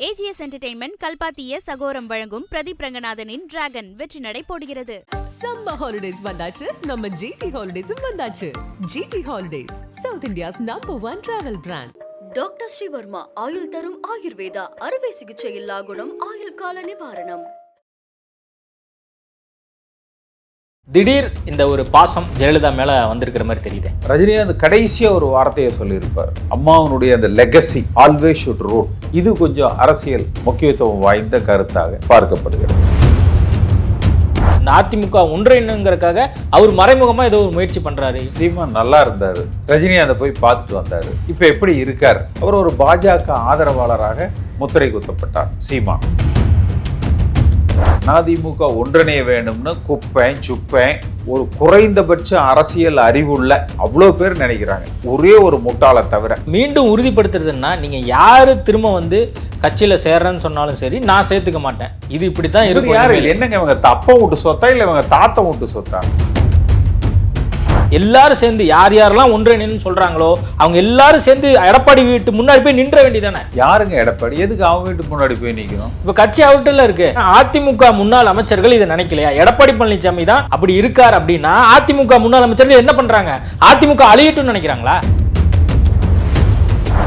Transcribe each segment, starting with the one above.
AGS entertainment கல்பாத்திய சகோரம் வழங்கும் Pradeep ரங்கநாதனின் dragon வெற்றி நடை போடுகிறது. சம்மர் ஹாலிடேஸ் வந்தாச்சு. நம்ம ஜிடி ஹாலிடேஸும் வந்தாச்சு. GT holidays South India's number one travel brand doctor Sreevarma ஆயுள் தரும் ஆயுர்வேதா அறுவை சிகிச்சை இல்லா குணம் ஆயுள் கால நிவாரணம். திடீர் இந்த ஒரு பாசம் ஜெயலலிதா மேல வந்திருக்கிற மாதிரி தெரியுது. ரஜினிகாந்த் கடைசியா ஒரு வார்த்தையை சொல்லியிருப்பார். அம்மாவனுடைய அந்த லெகசி ஆல்வேஸ் ஷுட் ரூட் இது கொஞ்சம் அரசியல் முக்கியத்துவம் வாய்ந்த கருத்தாக பார்க்கப்படுகிறது. இந்த அதிமுக ஒன்றிணைங்கிறதுக்காக அவர் மறைமுகமா ஏதோ ஒரு முயற்சி பண்றாரு. சீமான் நல்லா இருந்தாரு. ரஜினிகாந்தை போய் பார்த்துட்டு வந்தாரு. இப்ப எப்படி இருக்கார்? அவர் ஒரு பாஜக ஆதரவாளராக முத்திரை குத்தப்பட்டார் சீமான். அதிமுக ஒன்றிணைய வேண்டும்னு குப்பேன் சுப்பேன். ஒரு குறைந்தபட்ச அரசியல் அறிவுள்ள அவ்வளோ பேர் நினைக்கிறாங்க. ஒரே ஒரு முட்டாளை தவிர. மீண்டும் உறுதிப்படுத்துறதுன்னா நீங்க யாரு திரும்ப வந்து கட்சியில சேர்றேன்னு சொன்னாலும் சரி நான் சேர்த்துக்க மாட்டேன். இது இப்படித்தான் இவர் இருக்கும் யாரு. என்னங்க இவங்க தப்ப விட்டு சொத்தா இல்ல இவங்க தாத்த விட்டு சொத்தா? எல்லாரும் சேர்ந்து யார் யாரெல்லாம் ஒன்றிணைன்னு சொல்றாங்களோ அவங்க எல்லாரும் சேர்ந்து எடப்பாடி வீட்டு முன்னாடி போய் நின்ற வேண்டியதானே யாருங்க எடப்பாடி? எதுக்கு அவங்க வீட்டுக்கு முன்னாடி போய் நிக்கணும்? இப்ப கட்சி அவுட்டில் இருக்கு. அதிமுக முன்னாள் அமைச்சர்கள் இதை நினைக்கலையா? எடப்பாடி பழனிசாமி தான் அப்படி இருக்கார் அப்படின்னா அதிமுக முன்னாள் அமைச்சர்கள் என்ன பண்றாங்க? அதிமுக அழியட்டும்னு நினைக்கிறாங்களா?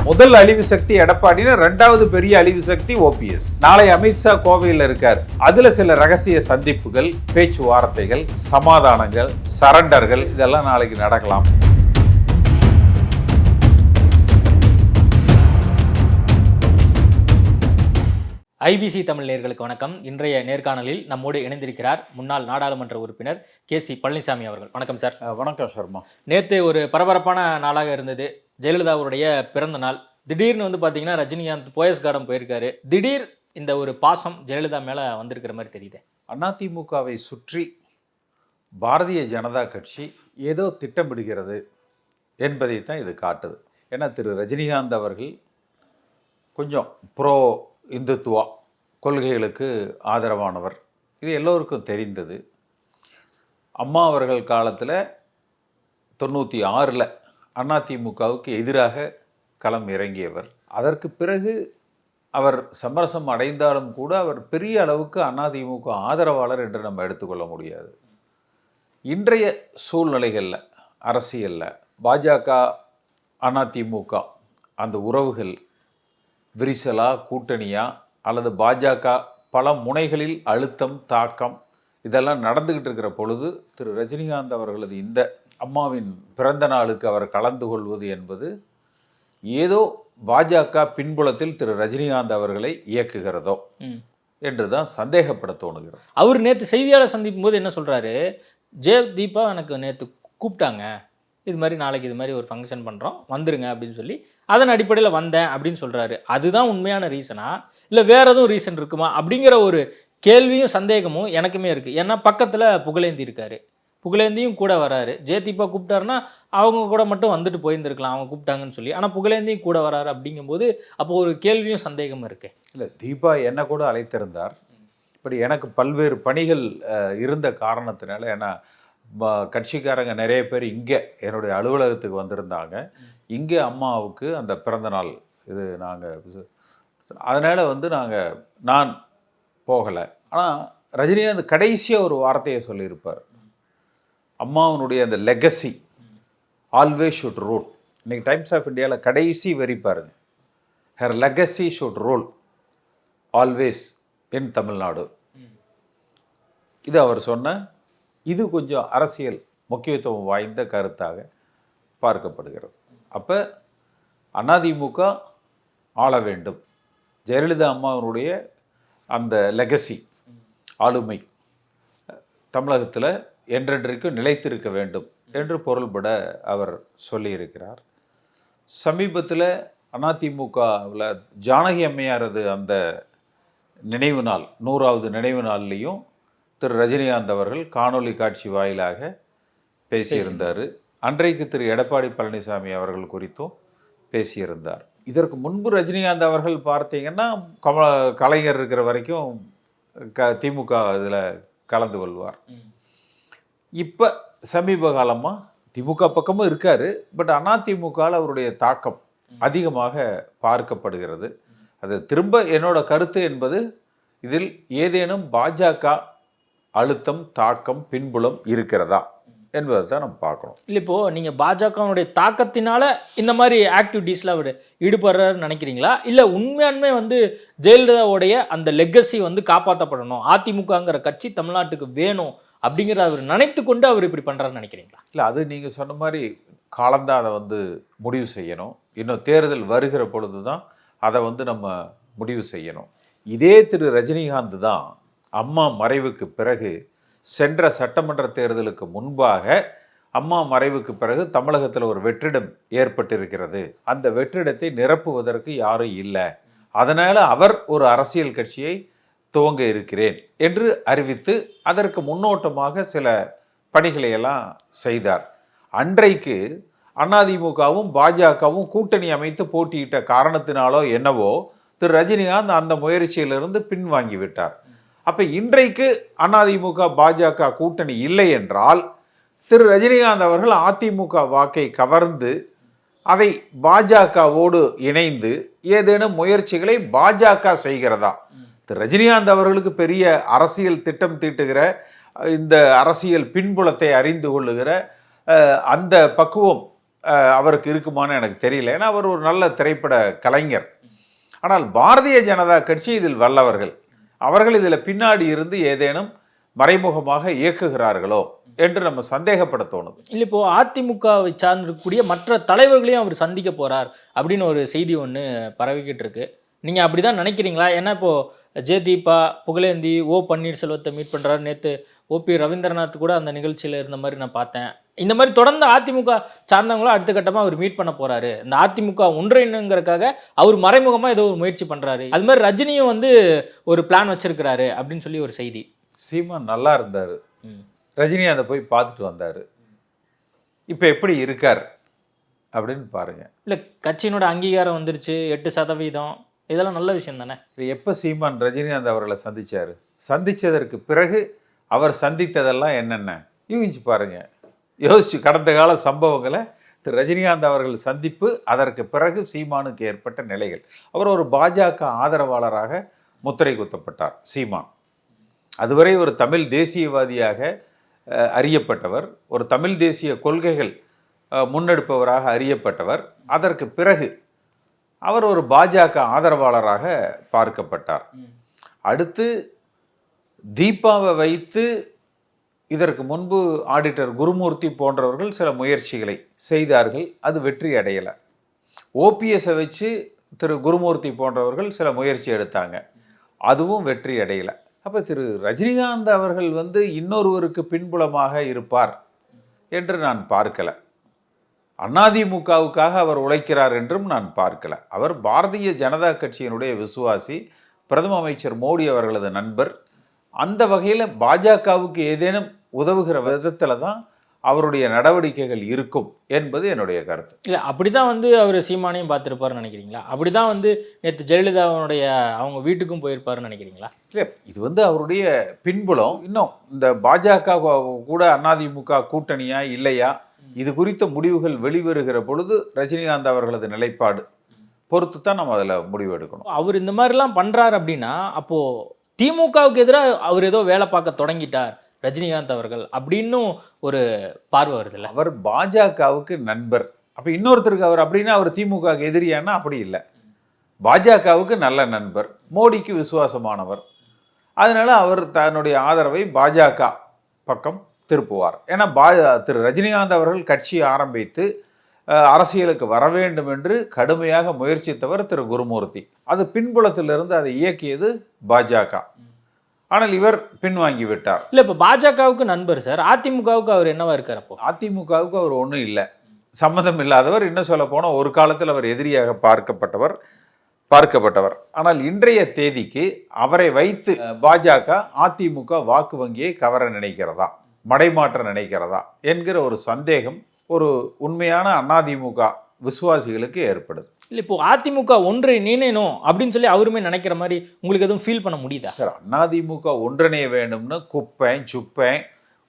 முதல் அழிவு சக்தி எடப்பாடினா ரெண்டாவது பெரிய அழிவு சக்தி ஓபிஎஸ் நாளை அமித்ஷா கோவையில் இருக்கார். அதுல சில ரகசிய சந்திப்புகள் பேச்சுவார்த்தைகள் சமாதானங்கள் சரண்டர்கள் இதெல்லாம் நாளைக்கு நடக்கலாம். ஐபிசி தமிழ் நேயர்களுக்கு வணக்கம். இன்றைய நேர்காணலில் நம்மோடு இணைந்திருக்கிறார் முன்னாள் நாடாளுமன்ற உறுப்பினர் கே சி பழனிசாமி அவர்கள். வணக்கம் சார். வணக்கம் சர்மா. நேற்று ஒரு பரபரப்பான நாளாக இருந்தது. ஜெயலலிதா அவருடைய பிறந்த நாள். திடீர்னு வந்து பார்த்தீங்கன்னா ரஜினிகாந்த் போயஸ் கார்டன் போயிருக்காரு. திடீர் இந்த ஒரு பாசம் ஜெயலலிதா மேலே வந்திருக்கிற மாதிரி தெரியுது. அதிமுகவை சுற்றி பாரதிய ஜனதா கட்சி ஏதோ திட்டமிடுகிறது என்பதை தான் இது காட்டுது. ஏன்னா திரு ரஜினிகாந்த் அவர்கள் கொஞ்சம் ப்ரோ இந்துத்துவா கொள்கைகளுக்கு ஆதரவானவர். இது எல்லோருக்கும் தெரிந்தது. அம்மா அவர்கள் காலத்தில் தொண்ணூற்றி ஆறில் அதிமுகவுக்கு எதிராக களம் இறங்கியவர். அதற்கு பிறகு அவர் சமரசம் அடைந்தாலும் கூட அவர் பெரிய அளவுக்கு அதிமுக ஆதரவாளர் என்று நம்ம எடுத்துக்கொள்ள முடியாது. இன்றைய சூழ்நிலைகளில் அரசியலில் பாஜக அதிமுக அந்த உறவுகள் விரிசலா கூட்டணியா அல்லது பாஜக பல முனைகளில் அழுத்தம் தாக்கம் இதெல்லாம் நடந்துக்கிட்டு இருக்கிற பொழுது திரு. ரஜினிகாந்த் அவர்களது இந்த அம்மாவின் பிறந்த நாளுக்கு அவர் கலந்து கொள்வது என்பது ஏதோ பாஜக பின்புலத்தில் திரு ரஜினிகாந்த் அவர்களை இயக்குகிறதோ. என்று தான் சந்தேகப்பட தோணுகிறது. அவர் நேற்று செய்தியாளர் சந்திக்கும் போது என்ன சொல்கிறாரு தீபா எனக்கு நேற்று கூப்பிட்டாங்க. இது மாதிரி நாளைக்கு இது மாதிரி ஒரு ஃபங்க்ஷன் பண்ணுறோம் வந்துருங்க அப்படின்னு சொல்லி அதன் அடிப்படையில் வந்தேன் அப்படின்னு சொல்கிறாரு அதுதான் உண்மையான ரீசனா இல்லை வேற எதுவும் ரீசன் இருக்குமா? அப்படிங்கிற ஒரு கேள்வியும் சந்தேகமும் எனக்குமே இருக்குது ஏன்னா பக்கத்தில் புகழேந்தி இருக்காரு. புகழேந்தியும் கூட வராரு. ஜெயதீபா கூப்பிட்டாருன்னா அவங்க கூட மட்டும் வந்துட்டு போயிருந்துருக்கலாம் அவங்க கூப்பிட்டாங்கன்னு சொல்லி. ஆனால் புகழேந்தியும் கூட வராரு அப்படிங்கும்போது அப்போ ஒரு கேள்வியும் சந்தேகம் இருக்கு. இல்லை தீபா என்ன கூட அழைத்திருந்தார். இப்படி எனக்கு பல்வேறு பணிகள் இருந்த காரணத்தினால ஏன்னா ப- கட்சிக்காரங்க நிறைய பேர் இங்கே என்னுடைய அலுவலகத்துக்கு வந்திருந்தாங்க. இங்கே அம்மாவுக்கு அந்த பிறந்த நாள் இது நாங்கள் அதனால் வந்து நாங்கள் நான் போகலை. ஆனால் ரஜினிகாந்த் கடைசியாக ஒரு வார்த்தையை சொல்லியிருப்பார். அம்மாவனுடைய அந்த லெகசி ஆல்வேஸ் ஷுட் ரோல் இன்றைக்கி டைம்ஸ் ஆஃப் இந்தியாவில் கடைசி வரி பாருங்க. Her legacy should rule always in Tamil Nadu இது அவர் சொன்ன இது கொஞ்சம் அரசியல் முக்கியத்துவம் வாய்ந்த கருத்தாக பார்க்கப்படுகிறது. அப்போ அதிமுக ஆள வேண்டும். ஜெயலலிதா அம்மாவினுடைய அந்த லெகசி ஆளுமை தமிழகத்தில் என்றென்றைக்கும் நிலைத்திருக்க வேண்டும் என்று பொருள்பட அவர் சொல்லியிருக்கிறார். சமீபத்தில் அதிமுகவில் ஜானகி அம்மையாரது அந்த நினைவு நாள் நூறாவது நினைவு நாள்லேயும் திரு ரஜினிகாந்த் அவர்கள் காணொளி காட்சி வாயிலாக பேசியிருந்தார். அன்றைக்கு திரு எடப்பாடி பழனிசாமி அவர்கள் குறித்தும் பேசியிருந்தார். இதற்கு முன்பு ரஜினிகாந்த் அவர்கள் பார்த்தீங்கன்னா கமல கலைஞர் இருக்கிற வரைக்கும் க திமுக இதில் கலந்து கொள்வார். இப்போ சமீப காலமாக திமுக பக்கமும் இருக்காரு பட் அதிமுகவில் அவருடைய தாக்கம் அதிகமாக பார்க்கப்படுகிறது. அது திரும்ப என்னோட கருத்து என்பது இதில் ஏதேனும் பாஜக அழுத்தம் தாக்கம் பின்புலம் இருக்கிறதா என்பதை தான் நம்ம பார்க்கணும். இல்லை இப்போ நீங்க பாஜகவுடைய தாக்கத்தினால இந்த மாதிரி ஆக்டிவிட்டீஸ்ல அவர் ஈடுபடுறாருன்னு நினைக்கிறீங்களா? இல்ல உண்மையான்மே வந்து ஜெயலலிதாவுடைய அந்த லெகசி வந்து காப்பாற்றப்படணும் அதிமுகங்கிற கட்சி தமிழ்நாட்டுக்கு வேணும் அப்படிங்கிறத அவர் நினைத்து கொண்டு அவர் இப்படி பண்ணுறாருன்னு நினைக்கிறீங்களா? இல்லை அது நீங்கள் சொன்ன மாதிரி காலந்தான் அதை வந்து முடிவு செய்யணும். இன்னும் தேர்தல் வருகிற பொழுது தான் அதை வந்து நம்ம முடிவு செய்யணும். இதே திரு ரஜினிகாந்த் தான் அம்மா மறைவுக்கு பிறகு சென்ற சட்டமன்ற தேர்தலுக்கு முன்பாக அம்மா மறைவுக்கு பிறகு தமிழகத்தில் ஒரு வெற்றிடம் ஏற்பட்டிருக்கிறது. அந்த வெற்றிடத்தை நிரப்புவதற்கு யாரும் இல்லை. அதனால் அவர் ஒரு அரசியல் கட்சியை துவங்க இருக்கிறேன் என்று அறிவித்து அதற்கு முன்னோட்டமாக சில பணிகளை எல்லாம் செய்தார். அன்றைக்கு அதிமுகவும் பாஜகவும் கூட்டணி அமைத்து போட்டியிட்ட காரணத்தினாலோ என்னவோ திரு. ரஜினிகாந்த் அந்த முயற்சியிலிருந்து பின்வாங்கி விட்டார். அப்போ இன்றைக்கு அதிமுக பாஜக கூட்டணி இல்லை என்றால் திரு. ரஜினிகாந்த் அவர்கள் அதிமுக வாக்கை கவர்ந்து அதை பாஜகவோடு இணைந்து ஏதேனும் முயற்சிகளை பாஜக செய்கிறதா? திரு ரஜினிகாந்த் அவர்களுக்கு பெரிய அரசியல் திட்டம் தீட்டுகிற இந்த அரசியல் பின்புலத்தை அறிந்து கொள்ளுகிற அந்த பக்குவம் அவருக்கு இருக்குமான்னு எனக்கு தெரியல. ஏன்னா அவர் ஒரு நல்ல திரைப்பட கலைஞர். ஆனால் பாரதிய ஜனதா கட்சி இதில் வல்லவர்கள். அவர்கள் இதில் பின்னாடி இருந்து ஏதேனும் மறைமுகமாக இயக்குகிறார்களோ என்று நம்ம சந்தேகப்பட தோணுது. இல்லை இப்போ அதிமுகவை சார்ந்திருக்கக்கூடிய மற்ற தலைவர்களையும் அவர் சந்திக்க போறார் அப்படின்னு ஒரு செய்தி ஒன்று பரவிக்கிட்டு இருக்கு. நீங்க அப்படிதான் நினைக்கிறீங்களா? ஏன்னா இப்போ ஜே தீபா புகழேந்தி ஓ பன்னீர்செல்வத்தை மீட் பண்றாரு. நேத்து ஓபி ரவீந்திரநாத் கூட அந்த நிகழ்ச்சியில இருந்த மாதிரி நான் பார்த்தேன். இந்த மாதிரி தொடர்ந்து அதிமுக சார்ந்தவங்களும் அடுத்த கட்டமா அவர் மீட் பண்ண போறாரு. இந்த அதிமுக ஒன்றிணைங்கிறதுக்காக அவர் மறைமுகமா ஏதோ ஒரு முயற்சி பண்றாரு. அது மாதிரி ரஜினியும் வந்து ஒரு பிளான் வச்சிருக்கிறாரு அப்படின்னு சொல்லி ஒரு செய்தி. சீமான் நல்லா இருந்தார். ரஜினி அதை போய் பார்த்துட்டு வந்தார். இப்போ எப்படி இருக்கார் அப்படின்னு பாருங்க. இல்லை கட்சியினோட அங்கீகாரம் வந்துருச்சு. எட்டு சதவீதம். இதெல்லாம் நல்ல விஷயம் தானே? இது எப்போ சீமான் ரஜினிகாந்த் அவர்களை சந்திச்சார்? சந்தித்ததற்கு பிறகு அவர் சந்தித்ததெல்லாம் என்னென்ன? யூகிச்சு பாருங்கள் யோசிச்சு கடந்த கால சம்பவங்களை திரு ரஜினிகாந்த் அவர்கள் சந்திப்பு அதற்கு பிறகு சீமானுக்கு ஏற்பட்ட நிலைகள். அவர் ஒரு பாஜக ஆதரவாளராக முத்திரை குத்தப்பட்டார் சீமான். அதுவரை ஒரு தமிழ் தேசியவாதியாக அறியப்பட்டவர் ஒரு தமிழ் தேசிய கொள்கைகள் முன்னெடுப்பவராக அறியப்பட்டவர். அதற்கு பிறகு அவர் ஒரு பாஜக ஆதரவாளராக பார்க்கப்பட்டார். அடுத்து தீபாவை வைத்து இதற்கு முன்பு ஆடிட்டர் குருமூர்த்தி போன்றவர்கள் சில முயற்சிகளை செய்தார்கள். அது வெற்றி அடையலை. ஓபிஎஸ்ஸை வச்சு திரு குருமூர்த்தி போன்றவர்கள் சில முயற்சி எடுத்தாங்க. அதுவும் வெற்றி அடையலை. அப்போ திரு ரஜினிகாந்த் அவர்கள் வந்து இன்னொருவருக்கு பின்புலமாக இருப்பார் என்று நான் பார்க்கல. அதிமுகவுக்காக அவர் உழைக்கிறார் என்றும் நான் பார்க்கல. அவர் பாரதிய ஜனதா கட்சியினுடைய விசுவாசி பிரதம அமைச்சர் மோடி அவர்களது நண்பர். அந்த வகையில் பாஜகவுக்கு ஏதேனும் உதவுகிற விதத்தில் தான் அவருடைய நடவடிக்கைகள் இருக்கும் என்பது என்னுடைய கருத்து. இல்லை அப்படிதான் வந்து அவர் சீமானையும் பார்த்துருப்பாருன்னு நினைக்கிறீங்களா? அப்படிதான் வந்து நேற்று ஜெயலலிதாவுடைய அவங்க வீட்டுக்கும் போயிருப்பாருன்னு நினைக்கிறீங்களா? இல்லை இது வந்து அவருடைய பின்புலம். இன்னும் இந்த பாஜக கூட அதிமுக கூட்டணியா இல்லையா? இது குறித்த முடிவுகள் வெளிவருகிற பொழுது ரஜினிகாந்த் அவர்களது நிலைப்பாடு. பொறுத்து தான் நம்ம அதில் முடிவு எடுக்கணும். அவர் இந்த மாதிரிலாம் பண்றாரு அப்படின்னா அப்போ திமுகவுக்கு எதிராக அவர் ஏதோ வேலை பார்க்க தொடங்கிட்டார் ரஜினிகாந்த் அவர்கள் அப்படின்னும் ஒரு பார்வை வருதுல்ல அவர் பாஜகவுக்கு நண்பர். அப்போ இன்னொருத்தருக்கு அவர் அப்படின்னா அவர் திமுகவுக்கு எதிரியானா அப்படி இல்லை. பாஜகவுக்கு நல்ல நண்பர். மோடிக்கு விசுவாசமானவர். அதனால அவர் தன்னுடைய ஆதரவை பாஜக பக்கம் திருப்புவார். ஏன்னா பா திரு ரஜினிகாந்த் அவர்கள் கட்சி ஆரம்பித்து அரசியலுக்கு வர வேண்டும் என்று கடுமையாக முயற்சித்தவர் திரு குருமூர்த்தி. அது பின்புலத்திலிருந்து அதை இயக்கியது பாஜக. ஆனால் இவர் பின்வாங்கி விட்டார். இல்ல இப்போ பாஜகவுக்கு நண்பர் சார். அதிமுகவுக்கு அவர் என்னவா இருக்கார் அப்போ? அதிமுகவுக்கு அவர் ஒன்றும் இல்லை. சம்மதம் இல்லாதவர் இன்னும் சொல்ல போனால் ஒரு காலத்தில் அவர் எதிரியாக பார்க்கப்பட்டவர் பார்க்கப்பட்டவர். ஆனால் இன்றைய தேதிக்கு அவரை வைத்து பாஜக அதிமுக வாக்கு வங்கியை கவர நினைக்கிறதா? மடைமாற்ற நினைக்கிறதா என்கிற ஒரு சந்தேகம் ஒரு உண்மையான அதிமுக விசுவாசிகளுக்கு ஏற்படுது. இல்லை இப்போ அதிமுக ஒன்றை நீனேனும் அப்படின்னு சொல்லி அவருமே நினைக்கிற மாதிரி உங்களுக்கு எதுவும் ஃபீல் பண்ண முடியுதா? சார் அதிமுக ஒன்றிணைய வேண்டும்னு குப்பேன் சுப்பேன்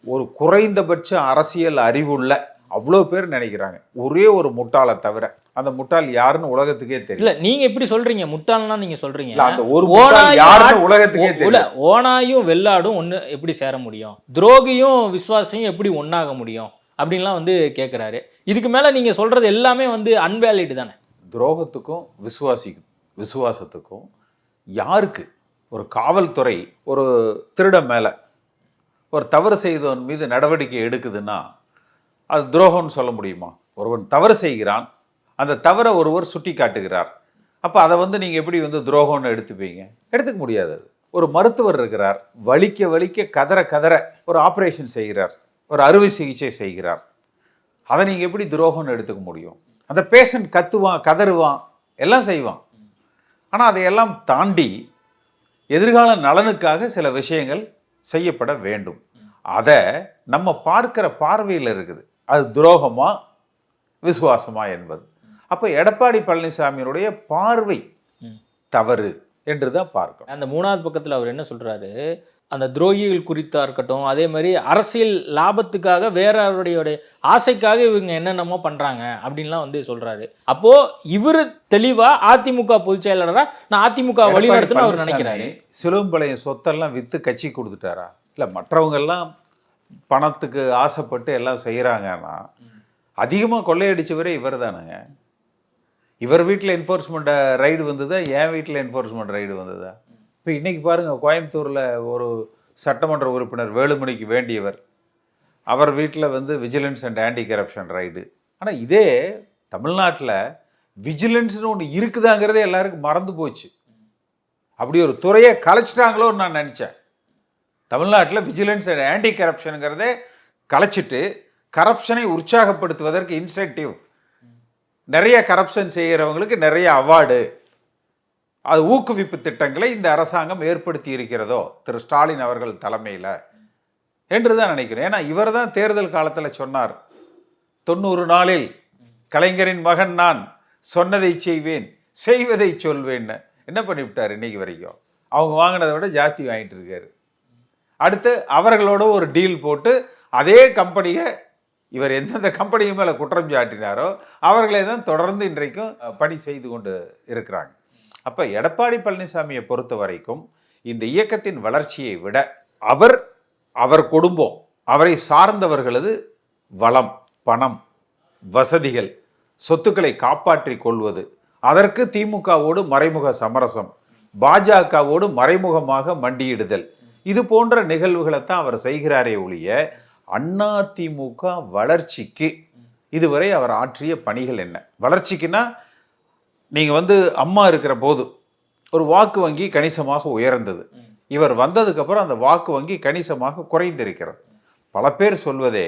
ஒரு குறைந்தபட்ச அரசியல் அறிவுள்ள அவ்வளோ பேர் நினைக்கிறாங்க. ஒரே ஒரு முட்டாளை தவிர அந்த முட்டாள் யாருன்னு உலகத்துக்கே இல்ல தெரியல நீங்க எப்படி சொல்றீங்க? முட்டாள்னா நீங்க சொல்றீங்க. அந்த ஒரு யாருன்னு உலகத்துக்கே தெரியல ஓனாயும் வெள்ளாடும் ஒண்ணு எப்படி சேர முடியும்? துரோகியும் விசுவாசியும் எப்படி ஒண்ணாக முடியும்? அப்படின்லாம் வந்து கேக்குறாரு. இதுக்கு மேல நீங்க சொல்றது எல்லாமே வந்து அன்வேலிடு தானே? துரோகத்துக்கும் விசுவாசி விசுவாசத்துக்கும் யாருக்கு? ஒரு காவல்துறை ஒரு திருடன் மேலே ஒரு தவறு செய்தவன் மீது நடவடிக்கை எடுக்குதுன்னா அது துரோகம்னு சொல்ல முடியுமா? ஒருவன் தவறு செய்கிறான் அந்த தவறை ஒருவர் சுட்டி காட்டுகிறார் அப்போ அதை வந்து நீங்கள் எப்படி வந்து துரோகம்னு எடுத்துப்பீங்க? எடுத்துக்க முடியாது அது. ஒரு மருத்துவர் இருக்கிறார் வலிக்க வலிக்க கதற கதற ஒரு ஆப்ரேஷன் செய்கிறார் ஒரு அறுவை சிகிச்சை செய்கிறார். அதை நீங்கள் எப்படி துரோகம்னு எடுத்துக்க முடியும்? அந்த பேஷண்ட் கத்துவான் கதறுவான் எல்லாம் செய்வான். ஆனால் அதையெல்லாம் தாண்டி எதிர்கால நலனுக்காக சில விஷயங்கள் செய்யப்பட வேண்டும். அதை நம்ம பார்க்கிற பார்வையில் இருக்குது. அது துரோகமா விசுவாசமா என்பது. அப்போ எடப்பாடி பழனிசாமியினுடைய பார்வை. தவறு என்று தான் பார்க்கணும். அந்த மூணாவது பக்கத்துல அவர் என்ன சொல்றாரு? அந்த துரோகிகள் குறித்தா இருக்கட்டும் அதே மாதிரி அரசியல் லாபத்துக்காக வேற அவருடைய ஆசைக்காக இவங்க என்னென்னமோ பண்றாங்க அப்படின்லாம் வந்து சொல்றாரு. அப்போ இவரு தெளிவா அதிமுக பொதுச் செயலாளரா? நான் அதிமுக வழி நடத்துன்னு அவர் நினைக்கிறாரு. சிலுவம்பாளையம் சொத்தெல்லாம் வித்து கட்சி கொடுத்துட்டாரா? இல்லை மற்றவங்க எல்லாம் பணத்துக்கு ஆசைப்பட்டு எல்லாம் செய்கிறாங்கன்னா அதிகமாக கொள்ளையடிச்சவரே இவர் தானுங்க. இவர் வீட்டில் என்ஃபோர்ஸ்மெண்ட் ரைடு வந்ததா என் வீட்டில் என்ஃபோர்ஸ்மெண்ட் ரைடு வந்ததா? இப்போ இன்றைக்கி பாருங்கள் கோயம்புத்தூரில் ஒரு சட்டமன்ற உறுப்பினர் வேலுமணிக்கு வேண்டியவர். அவர் வீட்டில் வந்து vigilance and anti corruption raid ஆனால் இதே தமிழ்நாட்டில் விஜிலன்ஸ்னு ஒன்று இருக்குதாங்கிறதே எல்லாருக்கும் மறந்து போச்சு. அப்படி ஒரு துறையை கலைச்சிட்டாங்களோன்னு நான் நினச்சேன். தமிழ்நாட்டில் விஜிலன்ஸ் அண்ட் ஆன்டி கரப்ஷனுங்கிறதே கலைச்சிட்டு கரப்ஷனை உற்சாகப்படுத்துவதற்கு இன்சென்டிவ் நிறைய கரப்ஷன் செய்கிறவங்களுக்கு நிறைய அவார்டு அது ஊக்குவிப்பு திட்டங்களை இந்த அரசாங்கம் ஏற்படுத்தி இருக்கிறதோ? திரு ஸ்டாலின் அவர்கள் தலைமையில். என்று தான் நினைக்கிறேன். ஏன்னா இவர் தான் தேர்தல் காலத்தில் சொன்னார். தொண்ணூறு நாளில் கலைஞரின் மகன் நான் சொன்னதை செய்வேன் செய்வதை சொல்வேன்னு. என்ன பண்ணிவிட்டார் இன்னைக்கு வரைக்கும்? அவங்க வாங்கினதை விட ஜாஸ்தி வாங்கிட்டு இருக்காரு. அடுத்து அவர்களோட ஒரு டீல் போட்டு அதே கம்பெனியை இவர் எந்தெந்த கம்பெனி மேலே குற்றம் சாட்டினாரோ அவர்களே தான் தொடர்ந்து இன்றைக்கும் பணி செய்து கொண்டு இருக்கிறாங்க. அப்போ எடப்பாடி பழனிசாமியை பொறுத்த வரைக்கும் இந்த இயக்கத்தின் வளர்ச்சியை விட அவர் அவர் குடும்பம் அவரை சார்ந்தவர்களது வளம் பணம் வசதிகள் சொத்துக்களை காப்பாற்றி கொள்வது அதற்கு திமுகவோடு மறைமுக சமரசம் பாஜகவோடு மறைமுகமாக மண்டியிடுதல் இது போன்ற நிகழ்வுகளைத்தான் அவர் செய்கிறாரே ஒழிய அண்ணா திமுக வளர்ச்சிக்கு இதுவரை அவர் ஆற்றிய பணிகள் என்ன? வளர்ச்சிக்குன்னா நீங்கள் வந்து அம்மா இருக்கிற போது ஒரு வாக்கு வங்கி கணிசமாக உயர்ந்தது. இவர் வந்ததுக்கப்புறம் அந்த வாக்கு வங்கி கணிசமாக குறைந்திருக்கிறது. பல பேர் சொல்வதே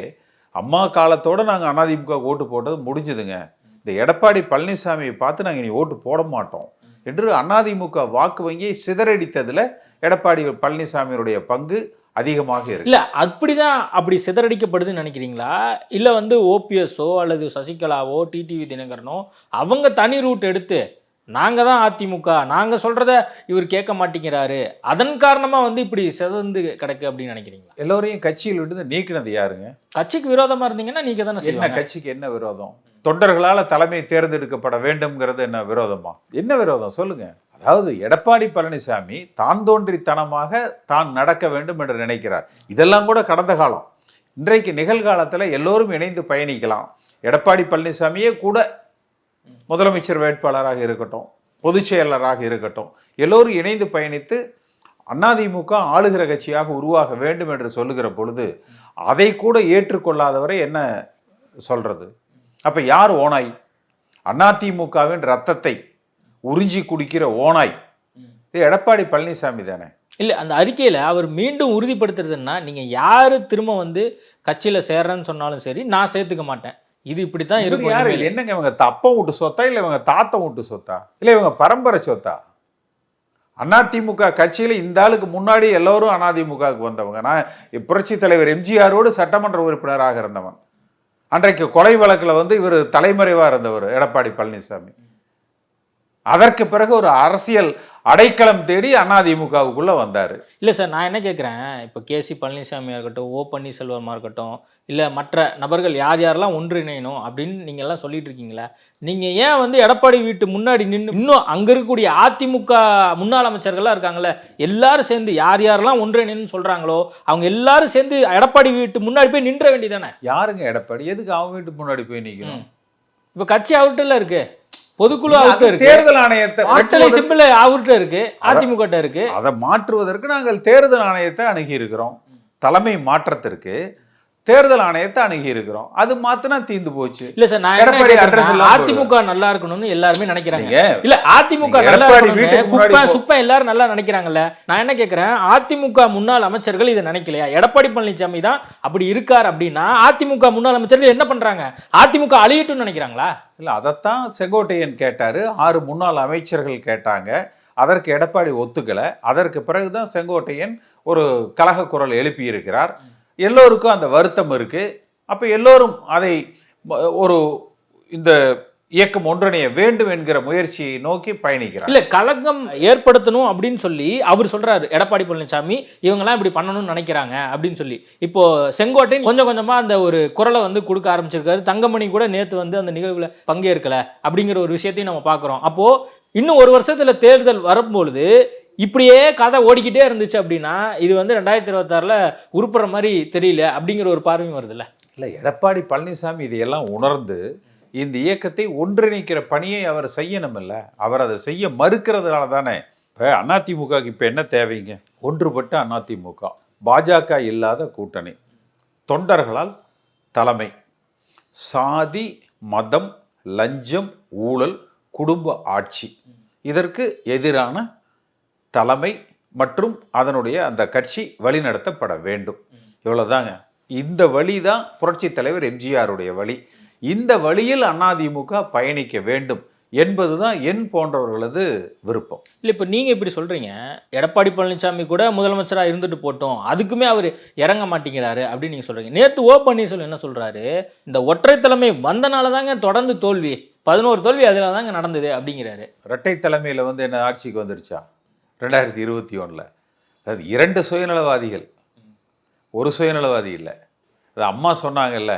அம்மா காலத்தோடு நாங்கள் அதிமுக ஓட்டு போட்டது முடிஞ்சுதுங்க. இந்த எடப்பாடி பழனிசாமியை பார்த்து நாங்கள் இனி ஓட்டு போட மாட்டோம். என்று அதிமுக வாக்கு வங்கியை சிதறடித்ததில் எடப்பாடி பழனிசாமியுடைய பங்கு அதிகமாக இருக்கு. இல்ல அப்படிதான் அப்படி சிதறடிக்கப்படுதுன்னு நினைக்கிறீங்களா? இல்ல வந்து ஓபிஎஸ்ஓ அல்லது சசிகலாவோ டிடிவி தினகரனோ அவங்க தனி ரூட் எடுத்து நாங்க தான் அதிமுக நாங்க சொல்றத இவர் கேட்க மாட்டேங்கிறாரு. அதன் காரணமா வந்து இப்படி சிதந்து கிடக்கு அப்படின்னு நினைக்கிறீங்களா? எல்லோரையும் கட்சியில் விட்டு நீக்கினது யாருங்க? கட்சிக்கு விரோதமா இருந்தீங்கன்னா நீங்க தானே என்ன கட்சிக்கு என்ன விரோதம்? தொண்டர்களால தலைமை தேர்ந்தெடுக்கப்பட வேண்டும்ங்கிறது என்ன விரோதமா? என்ன விரோதம்? சொல்லுங்க. அதாவது எடப்பாடி பழனிசாமி தான் தோன்றித்தனமாக தான் நடக்க வேண்டும் என்று நினைக்கிறார். இதெல்லாம் கூட கடந்த காலம். இன்றைக்கு நிகழ்காலத்தில் எல்லோரும் இணைந்து பயணிக்கலாம். எடப்பாடி பழனிசாமியே கூட முதலமைச்சர் வேட்பாளராக இருக்கட்டும் பொதுச் செயலராக இருக்கட்டும் எல்லோரும் இணைந்து பயணித்து அதிமுக ஆளுகிற கட்சியாக உருவாக வேண்டும் என்று சொல்லுகிற பொழுது அதை கூட ஏற்றுக்கொள்ளாதவரை என்ன சொல்றது? அப்ப யார் ஓனாய் அதிமுகவின் ரத்தத்தை உறிஞ்சி குடிக்கிற ஓனாய் இது எடப்பாடி பழனிசாமி தானே. இல்ல அந்த அறிக்கையில அவர் மீண்டும் உறுதிப்படுத்துறதுன்னா நீங்க யாரு திரும்ப வந்து கட்சியில சேர்றேன்னு சொன்னாலும் சரி நான் சேர்த்துக்க மாட்டேன். இது இப்படித்தான் இவர் இருக்கும் யாரு. என்னங்க இவங்க தப்பம் விட்டு சொத்தா இல்ல இவங்க தாத்தம் விட்டு சொத்தா? இல்ல இவங்க பரம்பரை சொத்தா? அதிமுக கட்சியில இந்த ஆளுக்கு முன்னாடி எல்லோரும் அதிமுகவுக்கு வந்தவங்க. நான் புரட்சி தலைவர் எம்ஜிஆரோடு சட்டமன்ற உறுப்பினராக இருந்தவன். அன்றைக்கு கொலை வழக்குல வந்து இவர் தலைமறைவா இருந்தவர் எடப்பாடி பழனிசாமி. அதற்கு பிறகு ஒரு அரசியல் அடைக்கலம் தேடி அதிமுகவுக்குள்ள வந்தாரு. இல்லை சார் நான் என்ன கேட்குறேன் இப்போ கேசி பழனிசாமியாக இருக்கட்டும் ஓ பன்னீர்செல்வமாக இருக்கட்டும் இல்லை மற்ற நபர்கள் யார் யாரெல்லாம் ஒன்றிணையணும் அப்படின்னு நீங்கள் எல்லாம் சொல்லிட்டு இருக்கீங்களே நீங்கள் ஏன் வந்து எடப்பாடி வீட்டு முன்னாடி நின்று இன்னும் அங்கே இருக்கக்கூடிய அதிமுக முன்னாள் அமைச்சர்கள்லாம் இருக்காங்கல்ல எல்லாரும் சேர்ந்து யார் யாரெல்லாம் ஒன்றிணைன்னு சொல்கிறாங்களோ அவங்க எல்லாரும் சேர்ந்து எடப்பாடி வீட்டு முன்னாடி போய் நின்ற வேண்டியதானே யாருங்க எடப்பாடி? எதுக்கு அவன் வீட்டு முன்னாடி போய் நிக்கணும்? இப்போ கட்சி அவர்கிட்ட இருக்கு. பொதுக்குழு அவர்கிட்ட இருக்கு. தேர்தல் ஆணையத்தை வெட்டுவதற்கு- சிம்பிள் அவர்கிட்ட இருக்கு? அதிமுக இருக்கு. அதை மாற்றுவதற்கு நாங்கள் தேர்தல் ஆணையத்தை அணுகி இருக்கிறோம் தலைமை மாற்றத்திற்கு தேர்தல் ஆணையத்தை அணுகி இருக்கிறோம் அது மாத்தினா தீந்து போச்சு. இல்ல சார் நான் எடப்பாடி இல்லாம அதிமுக நல்லா இருக்கணும்னு எல்லாருமே நினைக்கிறாங்க. இல்ல அதிமுக நல்லா குப்பை சுப்பை எல்லாரும் நல்லா நினைக்கிறாங்கல்ல. நான் என்ன கேட்கிறேன் அதிமுக முன்னாள் அமைச்சர்கள் இதை நினைக்கலையா? எடப்பாடி பழனிசாமி தான் அப்படி இருக்கார் அப்படின்னா அதிமுக முன்னாள் அமைச்சர்கள் என்ன பண்றாங்க? அதிமுக அழியட்டும்னு நினைக்கிறாங்களா? இல்ல அதைத்தான் செங்கோட்டையன் கேட்டாரு. ஆறு முன்னாள் அமைச்சர்கள் கேட்டாங்க. அதற்கு எடப்பாடி ஒத்துக்கல. அதற்கு பிறகுதான் செங்கோட்டையன் ஒரு கலக குரல் எழுப்பி இருக்கிறார் எல்லோருக்கும் அந்த வருத்தம் இருக்குது அப்போ எல்லோரும் அதை ஒரு இந்த இயக்கம் ஒன்றிணைய வேண்டும் என்கிற முயற்சியை நோக்கி பயணிக்கிறார். இல்லை கலங்கம் ஏற்படுத்தணும் அப்படின்னு சொல்லி அவர் சொல்றாரு. எடப்பாடி பழனிசாமி இவங்கெல்லாம் இப்படி பண்ணணும்னு நினைக்கிறாங்க அப்படின்னு சொல்லி. இப்போ செங்கோட்டையன் கொஞ்சம் கொஞ்சமாக அந்த ஒரு குரலை வந்து கொடுக்க ஆரம்பிச்சிருக்காரு. தங்கமணி கூட நேற்று வந்து அந்த நிகழ்வில் பங்கேற்கல அப்படிங்கிற ஒரு விஷயத்தையும் நம்ம பார்க்குறோம் அப்போ இன்னும் ஒரு வருஷத்தில் தேர்தல் வரும்பொழுது இப்படியே கதை ஓடிக்கிட்டே இருந்துச்சு அப்படின்னா இது வந்து ரெண்டாயிரத்தி இருபத்தாறில் உருப்புற மாதிரி தெரியல அப்படிங்கிற ஒரு பார்வையும் வருதுல்ல? இல்லை எடப்பாடி பழனிசாமி இதையெல்லாம் உணர்ந்து இந்த இயக்கத்தை ஒன்றிணைக்கிற பணியை அவர் செய்யணும் இல்லை அவர் அதை செய்ய மறுக்கிறதுனால தானே இப்போ அதிமுகவுக்கு இப்போ என்ன தேவைங்க? ஒன்றுபட்ட அதிமுக பாஜக இல்லாத கூட்டணி தொண்டர்களால் தலைமை சாதி மதம் லஞ்சம் ஊழல் குடும்ப ஆட்சி இதற்கு எதிரான தலைமை மற்றும் அதனுடைய அந்த கட்சி வழிநடத்தப்பட வேண்டும். இவ்வளவுதாங்க. இந்த வழி தான் புரட்சி தலைவர் எம்ஜிஆருடைய வழி. இந்த வழியில் அதிமுக பயணிக்க வேண்டும் என்பதுதான் என் போன்றவர்களது விருப்பம். இல்லை இப்போ நீங்கள் இப்படி சொல்கிறீங்க எடப்பாடி பழனிசாமி கூட முதலமைச்சராக இருந்துட்டு போட்டோம். அதுக்குமே அவர் இறங்க மாட்டேங்கிறாரு அப்படின்னு நீங்கள் சொல்கிறீங்க நேற்று ஓ பன்னீர்செல்வம் என்ன சொல்கிறாரு இந்த ஒற்றை தலைமை வந்தனால தாங்க தொடர்ந்து தோல்வி. பதினோரு தோல்வி அதில் தாங்க நடந்தது அப்படிங்கிறாரு. இரட்டை தலைமையில் வந்து என்ன ஆட்சிக்கு வந்துருச்சா? ரெண்டாயிரத்தி இருபத்தி ஒன்றில் அது இரண்டு சுயநலவாதிகள். ஒரு சுயநலவாதி இல்லை. அது அம்மா சொன்னாங்கல்ல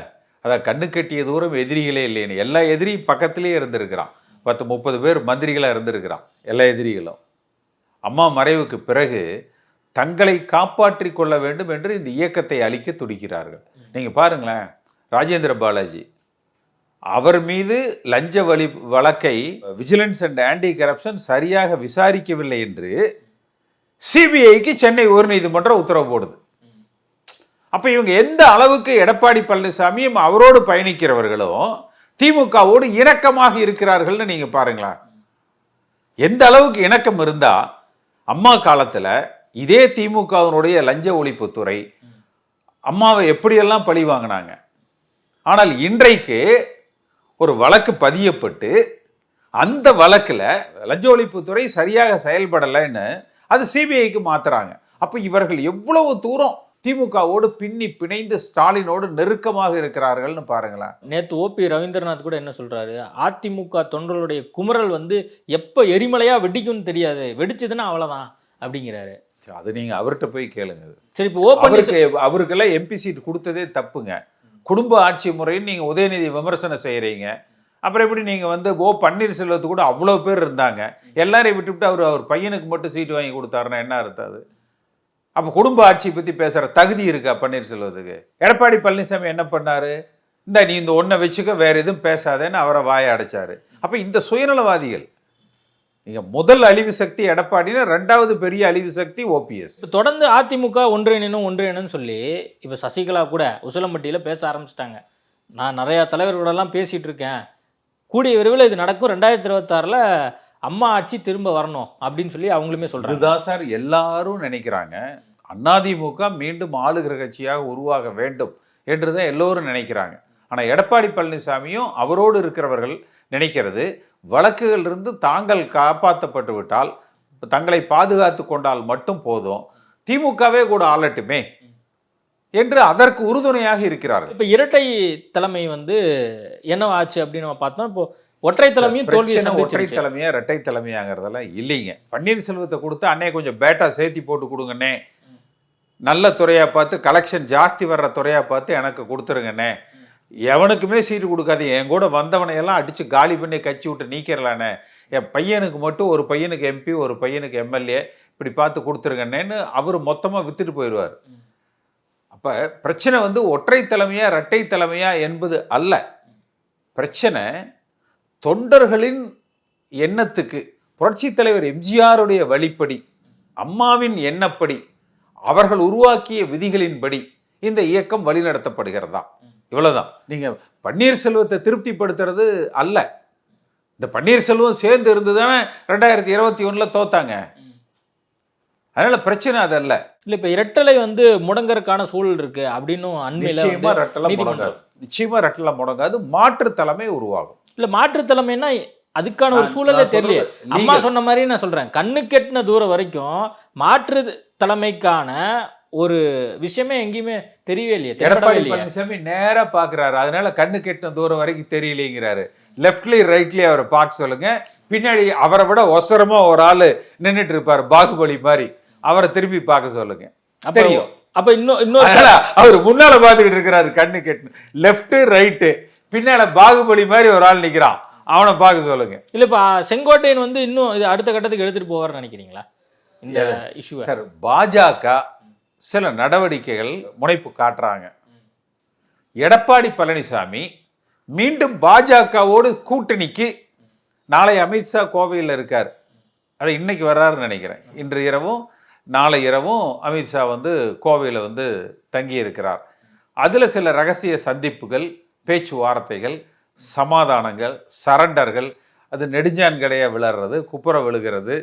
அதான் கண்ணு கட்டிய தூரம் எதிரிகளே இல்லைன்னு. எல்லா எதிரியும் பக்கத்துலேயே இருந்திருக்கிறான். பத்து முப்பது பேர் மந்திரிகளாக இருந்திருக்கிறான் எல்லா எதிரிகளும். அம்மா மறைவுக்கு பிறகு தங்களை காப்பாற்றி கொள்ள வேண்டும் என்று இந்த இயக்கத்தை அழிக்க துடிக்கிறார்கள். நீங்கள் பாருங்களேன் ராஜேந்திர பாலாஜி அவர் மீது லஞ்ச வழி வழக்கை விஜிலன்ஸ் அண்ட் ஆன்டி கரப்ஷன் சரியாக விசாரிக்கவில்லை என்று சிபிஐக்கு சென்னை உயர்நீதிமன்றம் உத்தரவு போடுது. அப்போ இவங்க எந்த அளவுக்கு எடப்பாடி பழனிசாமியும் அவரோடு பயணிக்கிறவர்களும் திமுகவோடு இணக்கமாக இருக்கிறார்கள்னு நீங்கள் பாருங்களேன். எந்த அளவுக்கு இணக்கம் இருந்தால் அம்மா காலத்தில் இதே திமுகவினுடைய லஞ்ச ஒழிப்புத்துறை அம்மாவை எப்படியெல்லாம் பழி வாங்கினாங்க. ஆனால் இன்றைக்கு ஒரு வழக்கு பதியப்பட்டு அந்த வழக்குல லஞ்ச ஒழிப்புத்துறை சரியாக செயல்படலைன்னு அது சிபிஐக்கு மாத்துறாங்க. அப்ப இவர்கள் எவ்வளவு தூரம் திமுகவோடு பின்னி பிணைந்து ஸ்டாலினோடு நெருக்கமாக இருக்கிறார்கள்னு பாருங்களேன். நேற்று ஓபி ரவீந்திரநாத் கூட என்ன சொல்கிறாரு அதிமுக தொண்டர்களுடைய குமுறல் வந்து எப்போ எரிமலையாக வெடிக்கும்னு தெரியாது. வெடிச்சதுன்னா அவ்வளோதான் அப்படிங்கிறாரு. அது நீங்க அவர்கிட்ட போய் கேளுங்க. சரி இப்போ ஓ பன்னீர்செல்வம் அவருக்கு அவருக்கெல்லாம் எம்பி சீட் கொடுத்ததே தப்புங்க. குடும்ப ஆட்சி முறைன்னு நீங்க உதயநிதி விமர்சனம் செய்கிறீங்க அப்புறம் எப்படி நீங்க வந்து ஓ பன்னீர்செல்வத்து கூட அவ்வளோ பேர் இருந்தாங்க. எல்லாரையும் விட்டுவிட்டு அவர் அவர் பையனுக்கு மட்டும் சீட்டு வாங்கி கொடுத்தாருன்னா என்ன அர்த்தம் அது? அப்போ குடும்ப ஆட்சியை பற்றி பேசுகிற தகுதி இருக்கா பன்னீர்செல்வத்துக்கு? எடப்பாடி பழனிசாமி என்ன பண்ணார்? இந்த நீ இந்த ஒன்றை வச்சுக்க வேற எதுவும் பேசாதேன்னு அவரை வாய அடைச்சாரு. அப்போ இந்த சுயநலவாதிகள் நீங்க முதல் அழிவு சக்தி எடப்பாடினா ரெண்டாவது பெரிய அழிவு சக்தி ஓபிஎஸ் தொடர்ந்து அதிமுக ஒன்றிணைணும் ஒன்றிணைன்னு சொல்லி இப்போ சசிகலா கூட உசிலம்பட்டியில் பேச ஆரம்பிச்சிட்டாங்க. நான் நிறையா தலைவர்களெல்லாம் பேசிகிட்டு இருக்கேன் கூடிய விரைவில் இது நடக்கும். ரெண்டாயிரத்தி இருபத்தாறில் அம்மா ஆட்சி திரும்ப வரணும் அப்படின்னு சொல்லி அவங்களுமே சொல்கிறாங்க இதுதான் சார் எல்லாரும் நினைக்கிறாங்க. அதிமுக மீண்டும் ஆளுகிற கட்சியாக உருவாக வேண்டும் என்றுதான் எல்லோரும் நினைக்கிறாங்க. ஆனா எடப்பாடி பழனிசாமியும் அவரோடு இருக்கிறவர்கள் நினைக்கிறது. வழக்குகளிலிருந்து தாங்கள் காப்பாற்றப்பட்டு விட்டால் தங்களை பாதுகாத்து கொண்டால் மட்டும் போதும். திமுகவே கூட ஆளட்டுமே என்று அதற்கு உறுதுணையாக இருக்கிறார்கள். இப்போ இரட்டை தலைமை வந்து என்ன ஆச்சு அப்படின்னு நம்ம பார்த்தோம். இப்போ ஒற்றை தலைமையும் பிரச்சனை ஒற்றை தலைமையா இரட்டை தலைமையாங்கிறதெல்லாம் இல்லைங்க. பன்னீர்செல்வத்தை கொடுத்து அண்ணே கொஞ்சம் பேட்டா சேர்த்தி போட்டு கொடுங்கண்ணே. நல்ல துறையா பார்த்து கலெக்ஷன் ஜாஸ்தி வர்ற துறையா பார்த்து எனக்கு கொடுத்துருங்கண்ணே. எவனுக்குமே சீட்டு கொடுக்காது என் கூட வந்தவனையெல்லாம் அடித்து காலி பண்ணி கட்சி விட்டு நீக்கிறலானே. என் பையனுக்கு மட்டும் ஒரு பையனுக்கு எம்பி ஒரு பையனுக்கு எம்எல்ஏ இப்படி பார்த்து கொடுத்துருங்கண்ணேன்னு அவர் மொத்தமாக வித்துட்டு போயிடுவார். அப்போ பிரச்சனை வந்து ஒற்றை தலைமையா இரட்டை தலைமையா என்பது அல்ல. பிரச்சனை தொண்டர்களின் எண்ணத்துக்கு. புரட்சித் தலைவர் எம்ஜிஆருடைய வழிப்படி அம்மாவின் எண்ணப்படி அவர்கள் உருவாக்கிய விதிகளின்படி இந்த இயக்கம் வழிநடத்தப்படுகிறதா? இவ்வளவுதான். நீங்க பன்னீர்செல்வத்தை திருப்திப்படுத்துறது அல்ல. இந்த பன்னீர்செல்வம் சேர்ந்து இருந்து தானே ரெண்டாயிரத்தி இருபத்தி ஒண்ணுல தோத்தாங்க. அதனால பிரச்சனை அதல்ல இல்ல இப்ப இரட்டலை வந்து முடங்கறதுக்கான சூழல் இருக்கு அப்படின்னு அண்மையில நிச்சயமா வந்து ரெட்டலாம் நீதிமன்றம் முடங்காது. நிச்சயமா ரெட்டலாம் முடங்காது. மாற்று தலைமை உருவாகும். இல்ல மாற்று தலைமைன்னா அதுக்கான ஒரு சூழலே தெரியல அம்மா. சொன்ன மாதிரி நான் சொல்றேன். கண்ணு கெட்டின தூரம் வரைக்கும் மாற்று தலைமைக்கான ஒரு விஷயமே எங்கேயுமே தெரியவே இல்லையே. எடப்பாடி பழனிசாமி நேரா பாக்குறாரு. அதனால கண்ணு கெட்டின தூரம் வரைக்கும் தெரியலைங்கிறாரு. லெஃப்ட்லயும் ரைட்லயும் அவரை பார்க்க சொல்லுங்க. பின்னாடி அவரை விட ஒசரமா ஒரு ஆளு நின்னுட்டு இருப்பாரு பாகுபலி மாதிரி. அவரை திரும்பி பார்க்க சொல்லுங்க. தெரியும். அப்ப இன்னும் இன்னொரு அவர் முன்னால பாத்துக்கிட்டு இருக்கிறாரு கண்ணு கெட்டு லெஃப்ட் ரைட்டு பின்னால பாகுபலி மாதிரி ஒரு ஆள் நிக்கிறான். அவனை பார்க்க சொல்லுங்க. இல்ல இப்ப செங்கோட்டையன் வந்து இன்னும் இது அடுத்த கட்டத்துக்கு எடுத்துட்டு போவார்னு நினைக்கிறீங்களா? இந்த இஷ்யூ சார் பாஜக சில நடவடிக்கைகள் முனைப்பு காட்டுறாங்க. எடப்பாடி பழனிசாமி மீண்டும் பாஜகவோடு கூட்டணிக்கு நாளை அமித்ஷா கோவையில் இருக்கார். அதை இன்னைக்கு வர்றாருன்னு நினைக்கிறேன். இன்று இரவும் நாளை இரவும் அமித்ஷா வந்து கோவையில் வந்து தங்கி இருக்கிறார் அதில் சில ரகசிய சந்திப்புகள் பேச்சுவார்த்தைகள் சமாதானங்கள் சரண்டர்கள் அது நெடுஞ்சான் கடையாக விழறது குப்புற விழுகிறது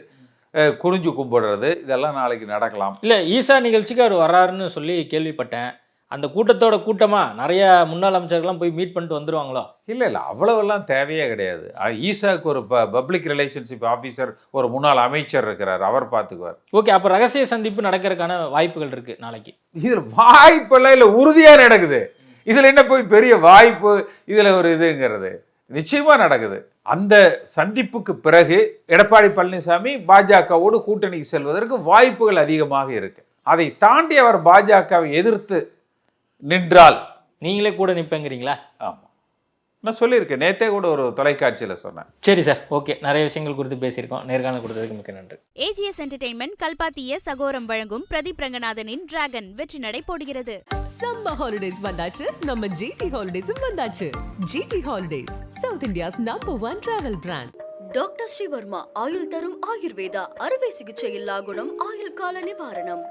குனிஞ்சு கும்பிடுறது இதெல்லாம் நாளைக்கு நடக்கலாம். இல்ல ஈசா நிகழ்ச்சிக்கு அவர் வர்றாருன்னு சொல்லி கேள்விப்பட்டேன். அந்த கூட்டத்தோட கூட்டமா நிறைய முன்னாள் அமைச்சர்கள்லாம் போய் மீட் பண்ணிட்டு வந்துருவாங்களோ? இல்லை இல்லை அவ்வளவெல்லாம் தேவையே கிடையாது. அஹ், ஈசாக்கு ஒரு ப பப்ளிக் ரிலேஷன்ஷிப் ஆஃபீஸர் ஒரு முன்னாள் அமைச்சர் இருக்கிறார். அவர் பார்த்துக்குவார். ஓகே அப்ப ரகசிய சந்திப்பு நடக்கிறதுக்கான வாய்ப்புகள் இருக்கு நாளைக்கு. இதில் வாய்ப்பெல்லாம் இல்லை உறுதியாக நடக்குது. இதில் என்ன போய் பெரிய வாய்ப்பு இதில் ஒரு இதுங்கிறது. நிச்சயமாக நடக்குது. அந்த சந்திப்புக்கு பிறகு எடப்பாடி பழனிசாமி பாஜகவோடு கூட்டணிக்கு செல்வதற்கு வாய்ப்புகள் அதிகமாக இருக்கு. அதை தாண்டி அவர் பாஜகவை எதிர்த்து நின்றால் நீங்களே கூட நிப்பேங்கிறீங்களா? ஆமாம் நான் சொல்லியிருக்கேன். நேத்தே கூட ஒரு தொலைக்காட்சியில் சொன்னேன். சரி சார். ஓகே. நிறைய விஷயங்கள் குறித்து பேசியிருக்கோம். நேர்காணல் கொடுத்ததுக்கு மிக்க நன்றி. ஏஜிஎஸ் என்டர்டெயின்மெண்ட் கல்பாத்திய சகோரம் வழங்கும் பிரதீப் ரங்கநாதனின் டிராகன் வெற்றி நடை போடுகிறது. சம்மர் ஹாலிடேஸ் வந்தாச்சு. நம்ம ஜிடி ஹாலிடேஸும் வந்தாச்சு. GT holidays South India's number one travel brand doctor Sreevarma ஆயுள் தரும் ஆயுர்வேதா அறுவை சிகிச்சை இல்லா குணம் ஆயுள் கால நிவாரணம்.